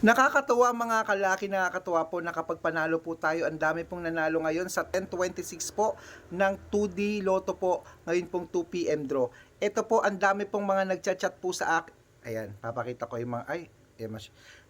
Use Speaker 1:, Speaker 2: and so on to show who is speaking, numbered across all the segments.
Speaker 1: Nakakatuwa mga kalaki, nakakatuwa po na kapag panalo po tayo, ang dami pong nanalo ngayon sa 1026 po ng 2D Lotto po, ngayon pong 2pm draw. Ito po, ang dami pong mga nagchat-chat po sa akin. Ayan, papakita ko yung mga, ay, eh,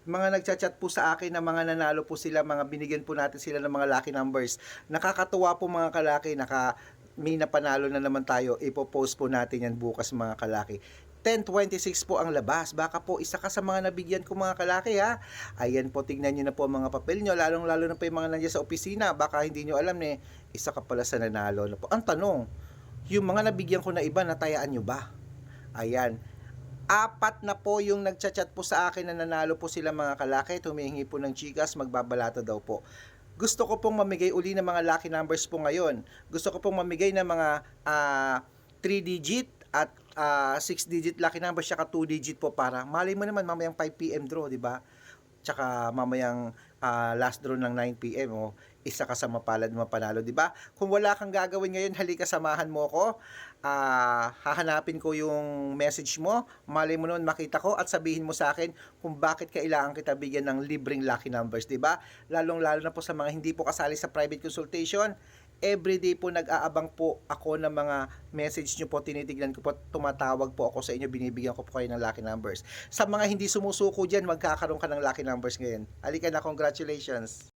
Speaker 1: mga nagchat-chat po sa akin na mga nanalo po sila, mga binigyan po natin sila ng mga lucky numbers. Nakakatuwa po mga kalaki, naka, may napanalo na naman tayo, ipopost po natin yan bukas mga kalaki. 10.26 po ang labas. Baka po isa ka sa mga nabigyan ko mga kalaki ha. Ayan po, tignan nyo na po ang mga papel nyo. Lalong lalo na po yung mga nandiyan sa opisina. Baka hindi nyo alam eh, isa ka pala sa nanalo na po. Ang tanong, yung mga nabigyan ko na iba, natayaan nyo ba? Ayan. Apat na po yung nagchat-chat po sa akin na nanalo po sila mga kalaki. Tumihingi po ng chikas, magbabalato daw po. Gusto ko pong mamigay uli ng mga lucky numbers po ngayon. Gusto ko pong mamigay ng mga 3 digit at 6 digit lucky numbers saka 2 digit po para malay mo naman mamayang 5 PM draw, di ba? Tsaka mamayang ah, last draw ng 9 PM o isa ka sa mapalad mapanalo, di ba? Kung wala kang gagawin ngayon, halika samahan mo ko. Ah, hahanapin ko yung message mo. Malay mo noon makita ko at sabihin mo sa akin kung bakit kailangan kita bigyan ng libreng lucky numbers, di ba? Lalong-lalo na po sa mga hindi po kasali sa private consultation. Everyday po nag-aabang po ako ng mga message nyo po, tinitignan ko po, tumatawag po ako sa inyo, binibigyan ko po kayo ng lucky numbers. Sa mga hindi sumusuko dyan, magkakaroon ka ng lucky numbers ngayon. Halika na, congratulations!